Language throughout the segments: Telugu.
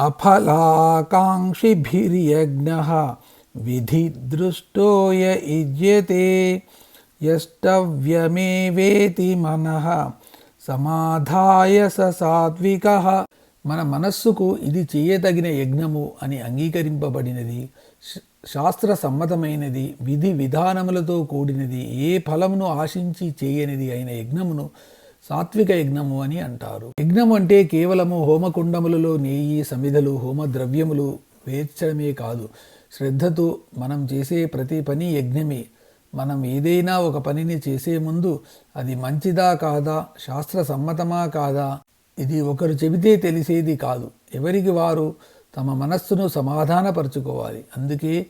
అఫలాకాంక్షిభిర్యజ్ఞ విధిదృష్టో దృష్టోయ యుజ్యతే యష్టవ్యమేవేతి మనః సమాధాయ స సాత్విక మన మనస్సుకు ఇది చేయదగిన యజ్ఞము అని అంగీకరింపబడినది శ- శాస్త్ర సమ్మతమైనది విధి విధానములతో కూడినది ఏ ఫలమును ఆశించి చేయనిది అయిన యజ్ఞమును సాత్విక యజ్ఞము అని అంటారు. యజ్ఞం అంటే కేవలము హోమకుండములలో నెయ్యి సమిధలు హోమ ద్రవ్యములు వేర్చడమే కాదు. శ్రద్ధతో మనం చేసే ప్రతి పని యజ్ఞమే. మనం ఏదైనా ఒక పనిని చేసే ముందు అది మంచిదా కాదా శాస్త్ర సమ్మతమా కాదా ఇది ఒకరు చెబితే తెలిసేది కాదు. ఎవరికి వారు తమ మనస్సును సమాధానపరుచుకోవాలి. అందుకే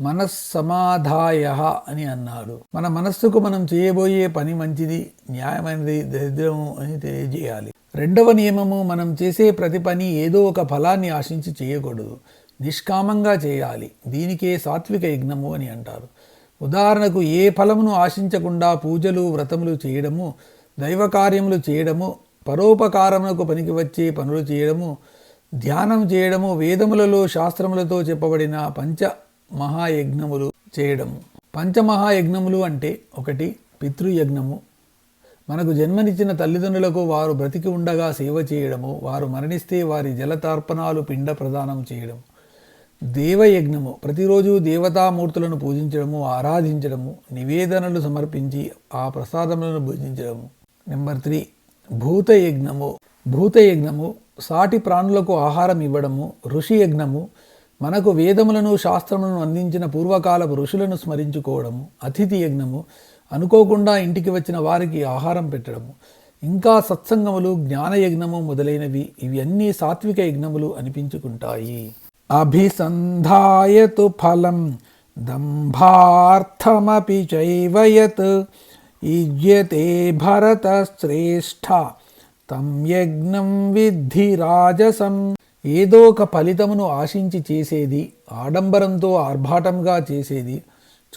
మనస్సమాధాయ అని అన్నాడు. మన మనస్సుకు మనం చేయబోయే పని మంచిది న్యాయమైనది దరిద్రము అని తెలియజేయాలి. రెండవ నియమము మనం చేసే ప్రతి పని ఏదో ఒక ఫలాన్ని ఆశించి చేయకూడదు. నిష్కామంగా చేయాలి. దీనికే సాత్విక యజ్ఞము అని అంటారు. ఉదాహరణకు ఏ ఫలమును ఆశించకుండా పూజలు వ్రతములు చేయడము దైవ కార్యములు చేయడము పరోపకారములకు పనికి వచ్చే పనులు చేయడము ధ్యానం చేయడము వేదములలో శాస్త్రములతో చెప్పబడిన పంచ మహాయజ్ఞములు చేయడము. పంచమహాయజ్ఞములు అంటే ఒకటి పితృయజ్ఞము. మనకు జన్మనిచ్చిన తల్లిదండ్రులకు వారు బ్రతికి ఉండగా సేవ చేయడము వారు మరణిస్తే వారి జలతార్పణాలు పిండ ప్రదానం చేయడం దేవయజ్ఞము ప్రతిరోజు దేవతామూర్తులను పూజించడము ఆరాధించడము నివేదనలు సమర్పించి ఆ ప్రసాదములను భుజించడము. Number three భూతయజ్ఞము. భూతయజ్ఞము సాటి ప్రాణులకు ఆహారం ఇవ్వడము ఋషి యజ్ఞము మనకు వేదములను శాస్త్రములను అందించిన పూర్వకాలపు ఋషులను స్మరించుకోవడము అతిథి యజ్ఞము అనుకోకుండా ఇంటికి వచ్చిన వారికి ఆహారం పెట్టడము ఇంకా సత్సంగములు జ్ఞానయజ్ఞము మొదలైనవి ఇవన్నీ సాత్విక యజ్ఞములు అనిపించుకుంటాయి. అభిసంధాయతు ఫలం దంభార్థమపి చైవయత్ ఇజ్యతే భరత శ్రేష్ఠ తం యజ్ఞం విద్ధి రాజసం. ఏదో ఒక ఫలితమును ఆశించి చేసేది ఆడంబరంతో ఆర్భాటంగా చేసేది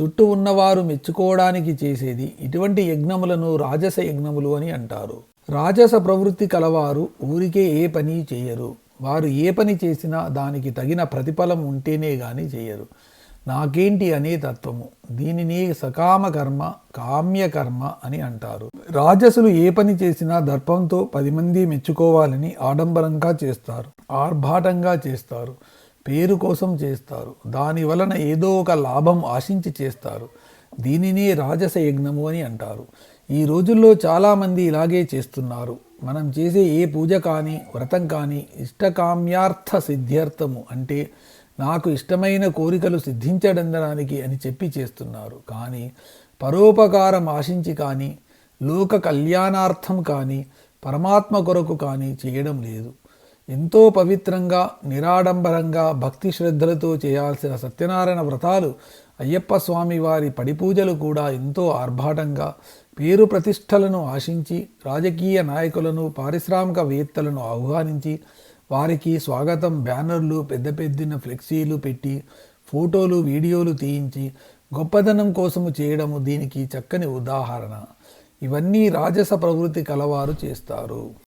చుట్టూ ఉన్నవారు మెచ్చుకోవడానికి చేసేది ఇటువంటి యజ్ఞములను రాజస యజ్ఞములు అని అంటారు. రాజస ప్రవృత్తి కలవారు ఊరికే ఏ పని చేయరు. వారు ఏ పని చేసినా దానికి తగిన ప్రతిఫలం ఉంటేనే గాని చేయరు. నాకేంటి అనే తత్వము? దీనిని సకామ కర్మ కామ్యకర్మ అని అంటారు. రాజసులు ఏ పని చేసినా దర్పంతో పది మంది మెచ్చుకోవాలని ఆడంబరంగా చేస్తారు. ఆర్భాటంగా చేస్తారు పేరు కోసం చేస్తారు దాని వలన ఏదో ఒక లాభం ఆశించి చేస్తారు. దీనినే రాజస యజ్ఞము అని అంటారు. ఈ రోజుల్లో చాలామంది ఇలాగే చేస్తున్నారు. మనం చేసే ఏ పూజ కానీ వ్రతం కానీ ఇష్టకామ్యార్థ సిద్ధ్యర్థము అంటే నాకు ఇష్టమైన కోరికలు సిద్ధించడందడానికి అని చెప్పి చేస్తున్నారు. కానీ పరోపకారం ఆశించి కానీ లోక కళ్యాణార్థం కానీ పరమాత్మ కొరకు కానీ చేయడం లేదు. ఎంతో పవిత్రంగా నిరాడంబరంగా భక్తి శ్రద్ధలతో చేయాల్సిన సత్యనారాయణ వ్రతాలు అయ్యప్ప స్వామి వారి పడిపూజలు కూడా ఎంతో ఆర్భాటంగా పేరు ప్రతిష్టలను ఆశించి రాజకీయ నాయకులను పారిశ్రామికవేత్తలను ఆహ్వానించి వారికి స్వాగతం బ్యానర్లు పెద్ద పెద్దిన ఫ్లెక్సీలు పెట్టి ఫోటోలు వీడియోలు తీయించి గొప్పదనం కోసము చేయడము దీనికి చక్కని ఉదాహరణ. ఇవన్నీ రాజస ప్రవృత్తి కలవారు చేస్తారు.